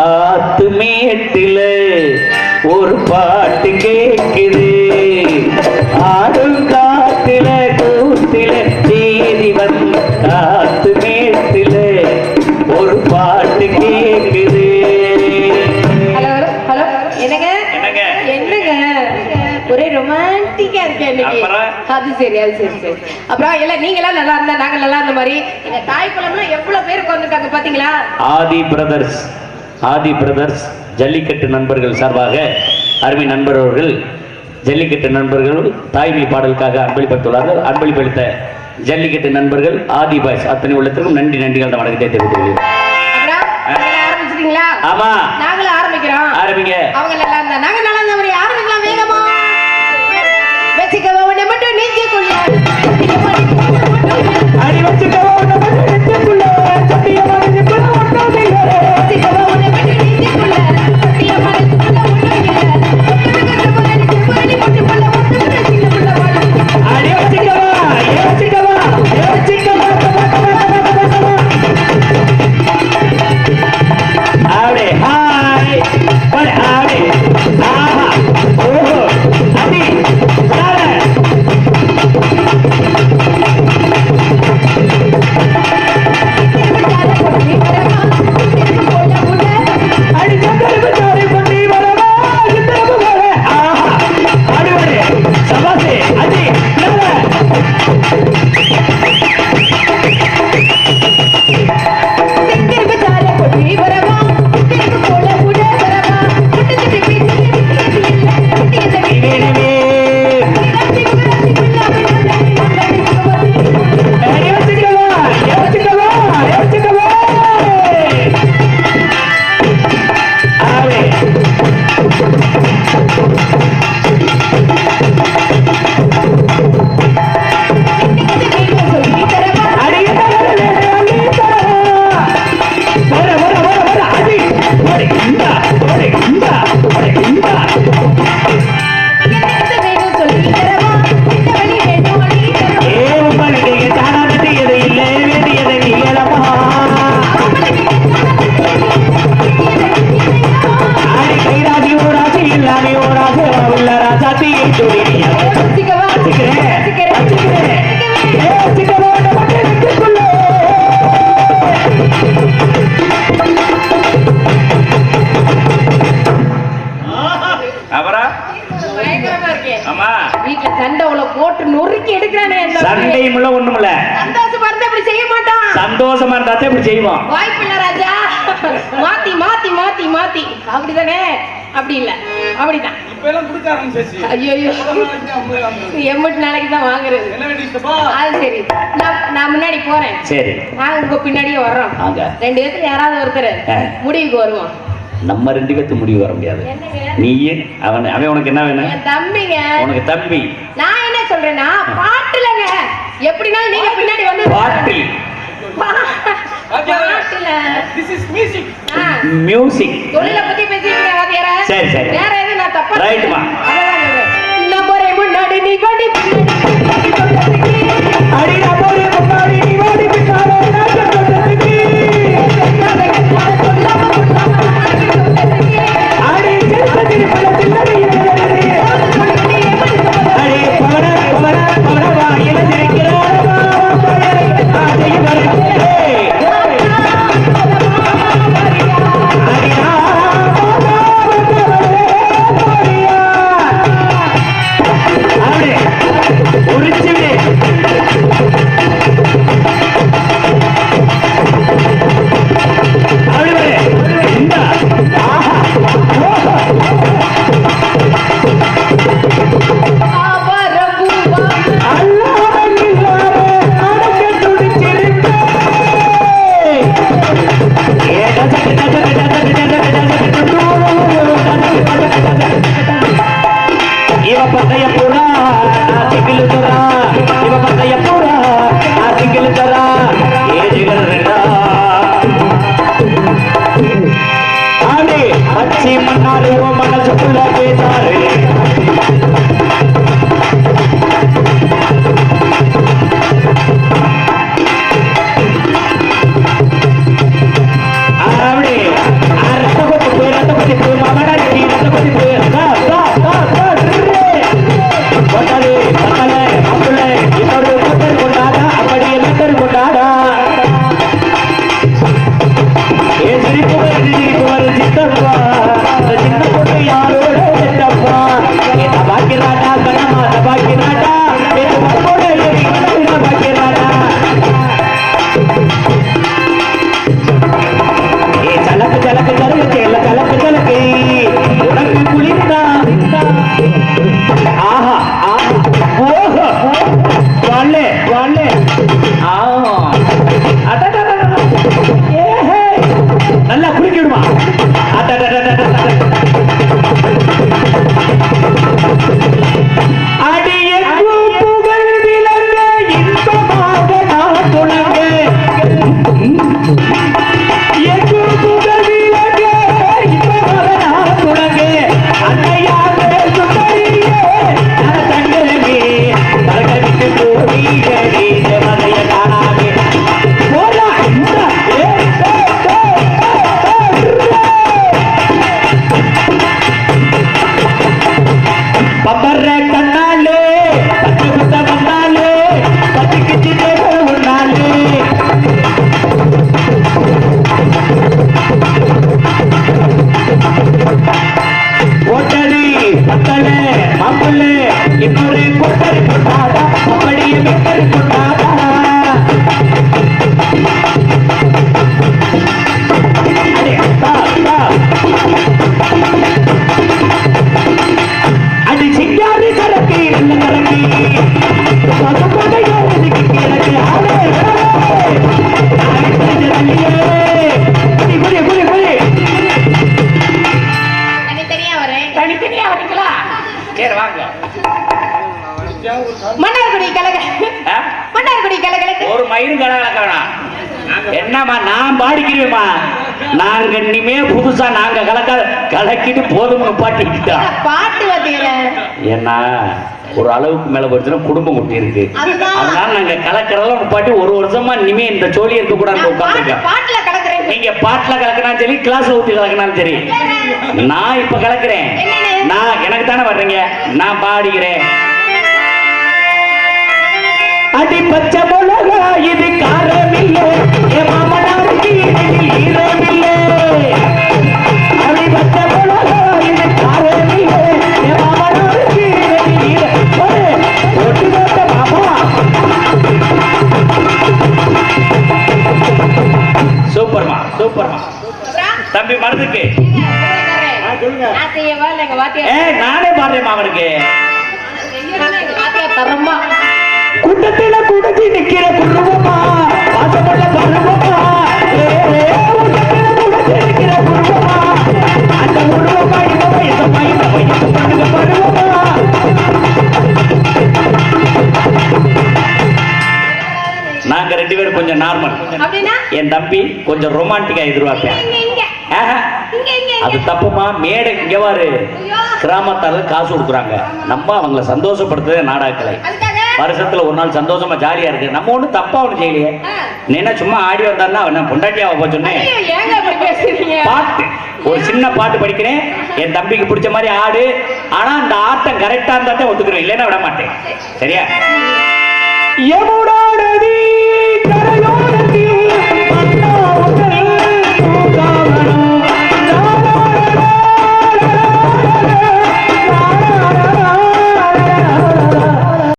ஆத்து மேட்டில ஒரு பாட்டு கேக்குது ஆடும் காத்தில கூத்தில தேதி வந்து ஆத்து மேட்டில ஒரு பாட்டு கேக்குது ஹலோ ஹலோ என்னங்க? என்னங்க? என்னங்க? ஒரே ரொமான்டிக்கா அப்புறம்? அது சரி அது சரி சரி. அப்புறம் எல்லாம் நீங்க எல்லாம் நல்லா இருந்தா நாங்க நல்லா இருந்த மாதிரி. எங்க தாய் குளம்லாம் எவ்வளவு பேர் உட்காந்துருக்காங்க பாத்தீங்களா? ஆதி பிரதர்ஸ். ஆதி பிரதர்ஸ் ஜல்லிக்கட்டு நண்பர்கள் சார்பாக அருமை நண்பர் அவர்கள் ஜல்லிக்கட்டு நண்பர்கள் தாய்மை பாடலுக்காக அன்பளிப்பட்டுள்ளார்கள். அன்பளிப்பளித்த ஜல்லிக்கட்டு நண்பர்கள் ஆதி பாய்ஸ் அத்தனை உள்ளத்திற்கும் நன்றி நன்றிகள் வணக்கத்தை நீங்க ஆரம்பிச்சிட்டீங்களா? ஆமா. நாங்களும் ஆரம்பிக்கிறோம். ஆரம்பிங்க. அவங்க நல்லா இருந்தா நாங்க நல்லா இருந்த மாதிரி போட்டு நொறுக்கி எடுக்கிறானே இந்த சண்டையும் இல்ல ஒண்ணும் இல்ல சந்தோஷமா இருந்தா இப்படி செய்ய மாட்டான். சந்தோஷமா இருந்தா இப்படி செய்வோம் வாய்ப்பு இல்ல ராஜா. மாத்தி மாத்தி மாத்தி மாத்தி. அப்படிதானே? அப்படி இல்ல. அப்படிதான் இப்ப எல்லாம் கொடுக்க ஆரம்பிச்சாச்சு. ஐயோ ஐயோ. எம்மட்டு நாளைக்கு தான் வாங்குறது. அது சரி. நான் நான் முன்னாடி போறேன். சரி. நாங்க உங்க பின்னாடியே வர்றோம். ரெண்டு பேத்துல யாராவது ஒருத்தர். முடிவுக்கு வருவோம். நம்ம ரெண்டு பேர்த்து முடிவு வர முடியாது. நீயே அவன் அவன் உனக்கு என்ன வேணும்? தம்பிங்க. உனக்கு தம்பி. நான் என்ன சொல்றேன்னா பாட்டுலங்க. எப்படினாலும் நீங்க பின்னாடி வந்து பாட்டில் பாட்டுல. திஸ் இஸ் மியூசிக் ஆ, மியூசிக் தொழிலை சரி, சரி. வேற எதுவும் நான் தப்பா ரைட்டுமா. நம்பரை முன்னாடி நீ கொடி இவ மாப்பிள்ள இன்னொரு கொட்டரி கொண்டாடா அப்படியே மிட்டரி கொண்டாடா அடே, தா, தா. அது சிங்காரி கரக்கி நல்ல கரக்கி கலகலக்கு ஒரு மயிரும் கடை கலக்க வேணாம் என்னம்மா நான் பாடிக்கிறேம்மா. நாங்க இனிமே புதுசா நாங்க கலக்க கலக்கிட்டு போதும்னு பாட்டிக்கிட்டோம் பாட்டு ஏன்னா ஒரு அளவுக்கு மேல போச்சுன்னா குடும்பம் குட்டி இருக்கு. அதனால நாங்க கலக்கிறதெல்லாம் நிப்பாட்டி ஒரு வருஷமா இனிமே இந்த சோழி இருக்க பாட்டு உட்காந்துருக்கேன் நீங்க பாட்டுல கலக்கினாலும் சரி கிளாஸ்ல ஊத்தி கலக்கினாலும் சரி. நான் இப்ப கலக்குறேன்? நான் எனக்கு தானே வர்றீங்க? நான் பாடிக்கிறேன். அடி பச்சை மிளகா இது காரமில்லை என் மாமனாருக்கு இது ஈரமில்லை அடி பச்சை மிளகா இது காரமில்லை என் மாமனாருக்கு இது ஈரம் ஒட்டு போட்ட மாமா சூப்பர்மா சூப்பர்மா. தம்பி சொல்லுங்க. நான் செய்யவா இல்ல எங்க வாத்தியார் ஏ நானே பாடுறேன் அவனுக்கு. செய்யணும்னா எங்க வாத்தியார் தரமா கூட்டத்தில கூடத்தி நிக்கிற குருவமா பாசமுள்ள பருவமா ஏ, ஏ, கூட்டத்தில கூடத்தி நிக்கிற குருவமா அந்த உருவமா இவமா இதமா இதமா இது பண்ணுங்க பருவமா நாங்க ரெண்டு பேரும் கொஞ்சம் நார்மல் என் தம்பி கொஞ்சம் ரொமான்டிக்கா எதிர்பார்ப்பேன். அது தப்புமா? மேடை இங்க பாரு. கிராமத்தார்கள் காசு கொடுக்குறாங்க. நம்ம அவங்கள சந்தோஷப்படுத்துறதே அதுக்காக வருஷத்துல ஒரு நாள் சந்தோஷமா ஜாலியா இருக்கு. நம்ம ஒண்ணும் தப்பா ஒண்ணு செய்யலையே. என்ன சும்மா ஆடி வந்தான்னா அவன் பொண்டாட்டியா போக சொன்னேன். பாட்டு. ஒரு சின்ன பாட்டு படிக்கிறேன். என் தம்பிக்கு பிடிச்ச மாதிரி ஆடு. ஆனா அந்த ஆட்டம் கரெக்டா இருந்தா தான் ஒத்துக்கிறேன் இல்லைன்னா விட மாட்டேன். சரியா? கரையோரம்